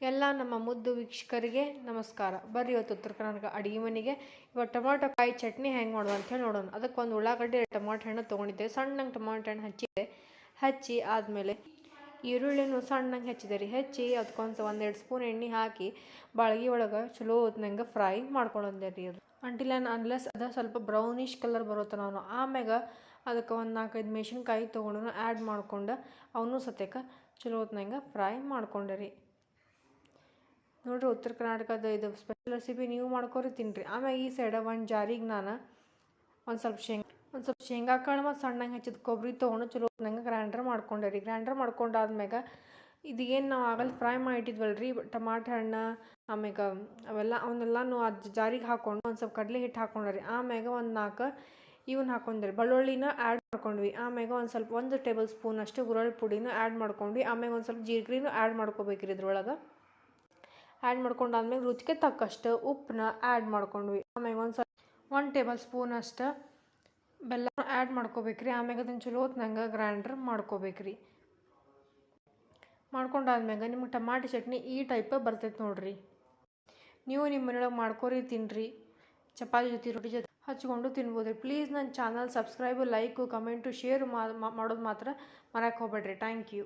ಎಲ್ಲ ನಮ್ಮ ಮುದ್ದು ವೀಕ್ಷಕರಿಗೆ ನಮಸ್ಕಾರ. ಬರ್ರಿ ಇವತ್ತು ಉತ್ತರ ಕರ್ನಾಟಕ ಅಡುಗೆ ಮನೆಗೆ. ಇವತ್ತು ಟೊಮಾಟೊ ಕಾಯಿ ಚಟ್ನಿ ಹೆಂಗೆ ಮಾಡೋದು ಅಂತೇಳಿ ನೋಡೋಣ. ಅದಕ್ಕೆ ಒಂದು ಉಳ್ಳಾಗಡ್ಡೆ ಟೊಮಾಟೊ ಹಣ್ಣು ತೊಗೊಂಡಿದ್ದೆ. ಸಣ್ಣಂಗೆ ಟೊಮಾಟೊ ಹಣ್ಣು ಹಚ್ಚಿದೆ ಹಚ್ಚಿ ಆದಮೇಲೆ ಈರುಳ್ಳಿನೂ ಸಣ್ಣಂಗೆ ಹೆಚ್ಚಿದೆ ರೀ. ಹೆಚ್ಚಿ ಅದಕ್ಕೊಂದು ಒಂದೆರಡು ಸ್ಪೂನ್ ಎಣ್ಣೆ ಹಾಕಿ ಬಾಳ್ಗಿ ಒಳಗೆ ಚಲೋ ಹೊತ್ನಂಗೆ ಫ್ರೈ ಮಾಡ್ಕೊಂಡೆ ರೀ ಅದು. ಅಂಟಿಲ್ ಅನ್ಲೆಸ್ ಅದು ಸ್ವಲ್ಪ ಬ್ರೌನಿಷ್ ಕಲರ್ ಬರುತ್ತೆ ನಾನು ಆಮ್ಯಾಗ ಅದಕ್ಕೆ ಒಂದು ನಾಲ್ಕೈದು ಮೆಣಸಿನ್ಕಾಯಿ ತೊಗೊಂಡು ಆ್ಯಡ್ ಮಾಡ್ಕೊಂಡು ಅವನು ಸತ್ಯಕ್ಕೆ ಚಲೋ ಹೊತ್ನಂಗೆ ಫ್ರೈ ಮಾಡ್ಕೊಂಡೆ ರೀ. ನೋಡಿರಿ ಉತ್ತರ ಕರ್ನಾಟಕದ ಇದು ಸ್ಪೆಷಲ್ ರೆಸಿಪಿ ನೀವು ಮಾಡ್ಕೊರಿ ತಿನ್ನಿರಿ ಆಮೇಲೆ ಈ ಸೈಡ ಒಂದು ಜಾರಿಗೆ ನಾನು ಒಂದು ಸ್ವಲ್ಪ ಶೇಂಗಾ, ಒಂದು ಸ್ವಲ್ಪ ಶೇಂಗಾ ಕಾಳು ಮತ್ತು ಸಣ್ಣಗೆ ಹಚ್ಚಿದ ಕೊಬ್ಬರಿ ತೊಗೊಂಡು ಚಲೋ ನಂಗೆ ಗ್ರ್ಯಾಂಡ್ರ್ ಮಾಡ್ಕೊಂಡೆ ರೀ. ಗ್ರೈಂಡರ್ ಮಾಡ್ಕೊಂಡಾದ್ಮ್ಯಾಗ ಇದು ಏನು ನಾವು ಆಗಲ್ಲಿ ಫ್ರೈ ಮಾಡಿಟ್ಟಿದ್ವಲ್ಲ ರೀ ಟಮಾಟ ಹಣ್ಣು, ಆಮ್ಯಾಗ ಅವೆಲ್ಲ ಅವನ್ನೆಲ್ಲನೂ ಅದು ಜಾರಿಗೆ ಹಾಕ್ಕೊಂಡು ಒಂದು ಸ್ವಲ್ಪ ಕಡಲೆ ಹಿಟ್ಟು ಹಾಕೊಂಡ್ರಿ ಆಮ್ಯಾಗ ಒಂದು ನಾಲ್ಕು ಇವನ್ನ ಹಾಕೊಂಡ್ರಿ ಬೆಳ್ಳುಳ್ಳಿನ ಆ್ಯಡ್ ಮಾಡ್ಕೊಂಡ್ವಿ. ಆಮ್ಯಾಗ ಒಂದು ಸ್ವಲ್ಪ ಒಂದು ಟೇಬಲ್ ಸ್ಪೂನ್ ಅಷ್ಟು ಗುರಳ್ ಪುಡಿನೂ ಆ್ಯಡ್ ಮಾಡ್ಕೊಂಡ್ವಿ. ಆಮ್ಯಾಗ ಒಂದು ಸ್ವಲ್ಪ ಜೀರಿಗೆನೂ ಆ್ಯಡ್ ಮಾಡ್ಕೋಬೇಕ್ರಿ ಇದ್ರೊಳಗೆ. ಆ್ಯಡ್ ಮಾಡ್ಕೊಂಡಾದ್ಮೇಲೆ ರುಚಿಗೆ ತಕ್ಕಷ್ಟು ಉಪ್ಪನ್ನ ಆ್ಯಡ್ ಮಾಡ್ಕೊಂಡ್ವಿ. ಆಮ್ಯಾಗ ಒಂದು ಸ್ವಲ್ಪ, ಒಂದು ಟೇಬಲ್ ಸ್ಪೂನ್ ಅಷ್ಟು ಬೆಲ್ಲ ಆ್ಯಡ್ ಮಾಡ್ಕೋಬೇಕ್ರಿ. ಆಮ್ಯಾಗ ಅದನ್ನು ಚಲೋ ಹೊತ್ನಂಗೆ ಗ್ರೈಂಡ್ರ್ ಮಾಡ್ಕೋಬೇಕ್ರಿ. ಮಾಡ್ಕೊಂಡಾದ್ಮ್ಯಾಗ ನಿಮ್ಗೆ ಟಮಾಟಿ ಚಟ್ನಿ ಈ ಟೈಪ್ ಬರ್ತೈತೆ ನೋಡ್ರಿ. ನೀವು ನಿಮ್ಮ ಮನೆಯೊಳಗೆ ಮಾಡ್ಕೋರಿ ತಿನ್ನಿರಿ ಚಪಾತಿ ಜೊತೆ, ರೊಟ್ಟಿ ಜೊತೆ ಹಚ್ಕೊಂಡು ತಿನ್ಬೋದು ರೀ ಪ್ಲೀಸ್ ನನ್ನ channel subscribe like comment share ಮಾಡೋದು ಮಾತ್ರ ಮರಕ್ಕೆ ಹೋಗ್ಬೇಡ್ರಿ. Thank you